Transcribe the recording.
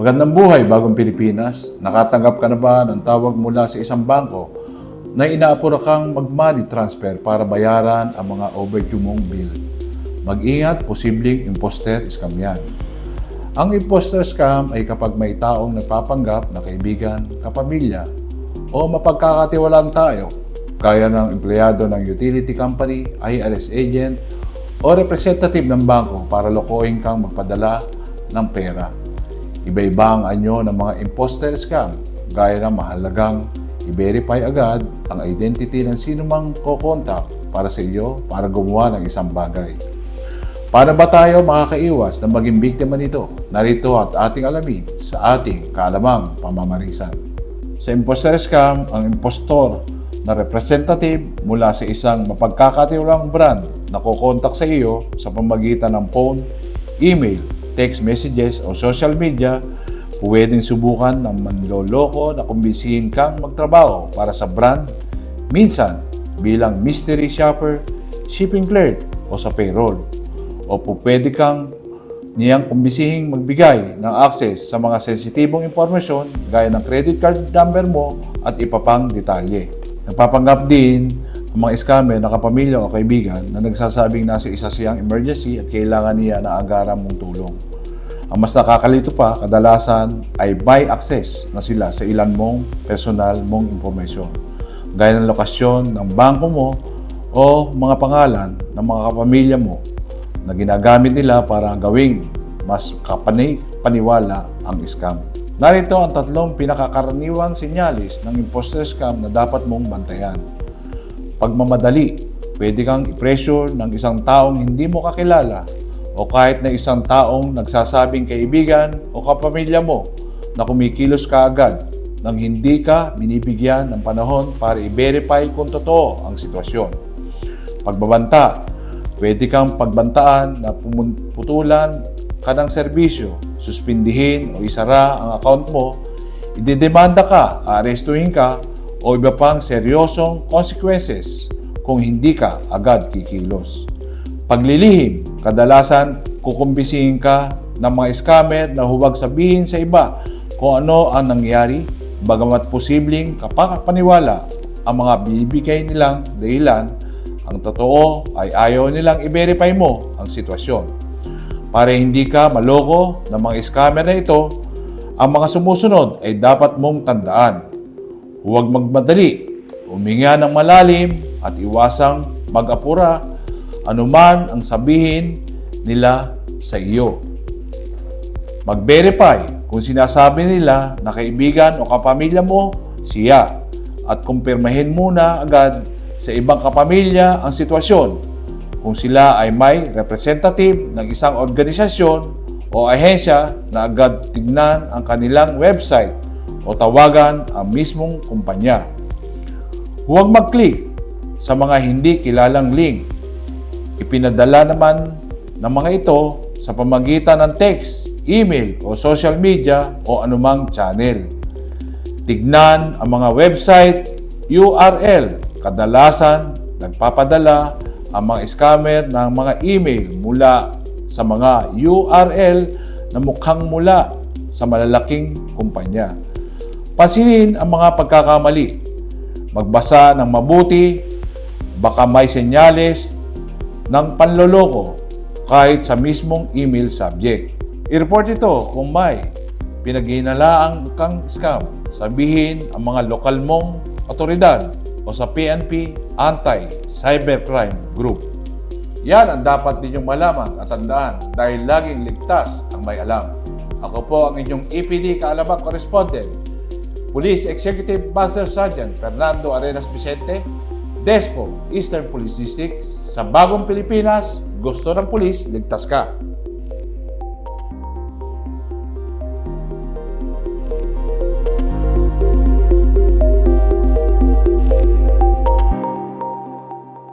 Magandang buhay, bagong Pilipinas. Nakatanggap ka na ba ng tawag mula sa isang bangko na inaapura kang mag-money transfer para bayaran ang mga overdue mong bill? Mag-ingat, posibleng imposter scam yan. Ang imposter scam ay kapag may taong nagpapanggap na kaibigan, kapamilya, o mapagkakatiwalaan tayo, gaya ng empleyado ng utility company, IRS agent, o representative ng bangko para lokohin kang magpadala ng pera. Iba-iba ang anyo ng mga imposter scam, gaya ng mahalagang i-verify agad ang identity ng sino mang kokontak para sa iyo para gumawa ng isang bagay. Paano ba tayo makakaiwas na maging biktima nito? Narito at ating alamin sa ating kaalamang pamamarisan. Sa imposter scam, ang impostor na representative mula sa isang mapagkakatiwalang brand na kukontak sa iyo sa pamagitan ng phone, email, text messages o social media, pwedeng subukan ng manloloko na kumbisihin kang magtrabaho para sa brand, minsan bilang mystery shopper, shipping clerk o sa payroll. O pwede kang niyang kumbisihing magbigay ng access sa mga sensitibong impormasyon gaya ng credit card number mo at iba pang detalye. Nagpapanggap din ang mga scammer na kapamilya o kaibigan na nagsasabing nasa isa siyang emergency at kailangan niya na agaran mong tulong. Ang mas nakakalito pa, kadalasan ay by access na sila sa ilan mong personal mong information. Gaya ng lokasyon ng bangko mo o mga pangalan ng mga kapamilya mo na ginagamit nila para gawing mas kapani-paniwala ang scam. Narito ang tatlong pinakakaraniwang sinyalis ng imposter scam na dapat mong bantayan. Pagmamadali, pwede kang i-pressure ng isang taong hindi mo kakilala o kahit na isang taong nagsasabing kaibigan o kapamilya mo na kumikilos ka agad nang hindi ka binibigyan ng panahon para i-verify kung totoo ang sitwasyon. Pagbabanta, pwede kang pagbantaan na putulan ka ng serbisyo, suspindihin o isara ang account mo, idedemanda ka, arestuhin ka, o iba pang seryosong consequences kung hindi ka agad kikilos. Paglilihim, kadalasan kukumbisihin ka ng mga scammer na huwag sabihin sa iba kung ano ang nangyari, bagamat posibleng kapakapaniwala ang mga bibigay nilang dahilan, ang totoo ay ayaw nilang i-verify mo ang sitwasyon. Para hindi ka maloko ng mga scammer na ito, ang mga sumusunod ay dapat mong tandaan. Huwag magmadali, huminga ng malalim at iwasang mag-apura anuman ang sabihin nila sa iyo. Mag-verify kung sinasabi nila na kaibigan o kapamilya mo siya at kumpirmahin muna agad sa ibang kapamilya ang sitwasyon kung sila ay may representative ng isang organisasyon o ahensya na agad tignan ang kanilang website o tawagan ang mismong kumpanya. Huwag mag-click sa mga hindi kilalang link. Ipinadala naman ng mga ito sa pamagitan ng text, email o social media o anumang channel. Tignan ang mga website URL. Kadalasan, nagpapadala ang mga scammer ng mga email mula sa mga URL na mukhang mula sa malalaking kumpanya. Pansinin ang mga pagkakamali. Magbasa ng mabuti, baka may senyales ng panloloko kahit sa mismong email subject. I-report ito kung may pinaghinalaang kang scam. Sabihin ang mga lokal mong otoridad o sa PNP Anti-Cybercrime Group. Yan ang dapat ninyong malaman at tandaan dahil laging ligtas ang may alam. Ako po ang inyong EPD Kaalabang Correspondent, Police Executive Master Sergeant Fernando Arenas Vicente, DESPO, Eastern Police District, sa Bagong Pilipinas, gusto ng pulis, ligtas ka.